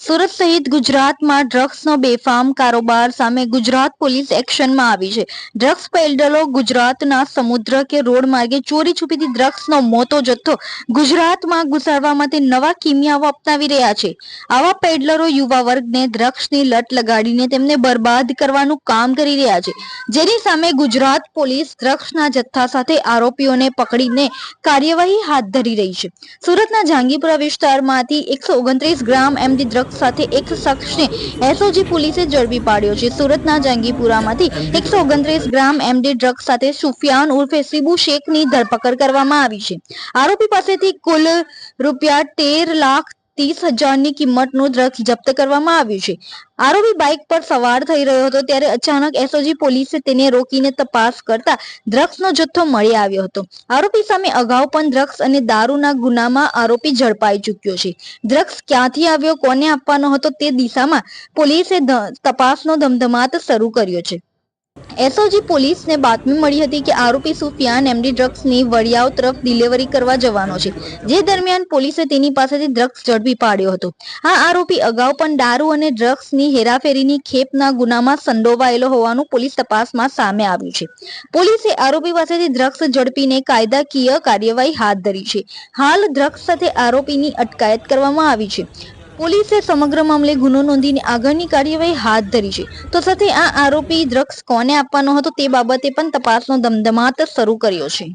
સુરત સહિત ગુજરાતમાં ડ્રગ્સનો બેફામ કારોબાર સામે ગુજરાત પોલીસ એક્શનમાં આવી છે. ડ્રગ્સ પેડલરો ગુજરાતના સમુદ્ર કે રોડ માર્ગે ચોરી છુપીથી ડ્રગ્સનો મોટો જથ્થો ગુજરાતમાં ઘુસાડવા માટે નવા કિમિયાઓ અપનાવી રહ્યા છે. આવા પેડલરો યુવા વર્ગને ડ્રગ્સની લટ લગાડીને તેમને બરબાદ કરવાનું કામ કરી રહ્યા છે. જેની સામે ગુજરાત પોલીસ ડ્રગ્સના જથ્થા સાથે આરોપીઓને પકડીને કાર્યવાહી હાથ ધરી રહી છે. સુરતના જાંગીપુરા વિસ્તારમાંથી એકસો ઓગણત્રીસ ગ્રામ એમડી ડ્રગ્સ સાથે એક શખ્સને એસઓજી પોલીસે ઝડપી પાડ્યો છે. સુરતના જંગીપુરામાંથી એકસો ઓગણત્રીસ ગ્રામ એમડી ડ્રગ્સ સાથે સુફિયાન ઉર્ફે સિબુ શેખની ધરપકડ કરવામાં આવી છે. આરોપી પાસેથી કુલ રૂપિયા તેર લાખ ત્રીસ હજારની કિંમતનું ડ્રગ્સ જપ્ત કરવામાં આવ્યું છે આરોપી બાઇક પર સવાર થઈ રહ્યો હતો ત્યારે અચાનક એસઓજી પોલીસે તેને રોકીને તપાસ કરતા ડ્રગ્સનો જથ્થો મળી આવ્યો હતો। આરોપી સામે અગાઉ પણ ડ્રગ્સ અને દારૂના ગુનામાં આરોપી ઝડપાઈ ચૂક્યો છે। ડ્રગ્સ ક્યાંથી આવ્યો, કોને આપવાનો હતો તે દિશામાં પોલીસે તપાસનો ધમધમાટ શરૂ કર્યો છે। એસઓજી પોલીસને બાતમી મળી હતી કે આરોપી સુફિયાન એમડી ડ્રગ્સની વડિયાવ તરફ ડિલિવરી કરવા જવાનો છે. જે દરમિયાન પોલીસે તેની પાસેથી ડ્રગ્સ ઝડપી પાડ્યો હતો. આ આરોપી અગાઉ પણ દારૂ અને ડ્રગ્સની હેરાફેરીની ખેપના ગુનામાં સંડોવાયેલો હોવાનું પોલીસ તપાસમાં સામે આવ્યું છે. પોલીસે આરોપી પાસેથી ડ્રગ્સ ઝડપીને કાયદાકીય કાર્યવાહી હાથ ધરી છે. હાલ ડ્રગ્સ સાથે આરોપીની અટકાયત કરવામાં આવી છે. પોલીસે સમગ્ર મામલે ગુનો નોંધીને આગળની કાર્યવાહી હાથ ધરી છે. તો સાથે આ આરોપી ડ્રગ્સ કોને આપવાનો હતો તે બાબતે પણ તપાસનો ધમધમાટ શરૂ કર્યો છે.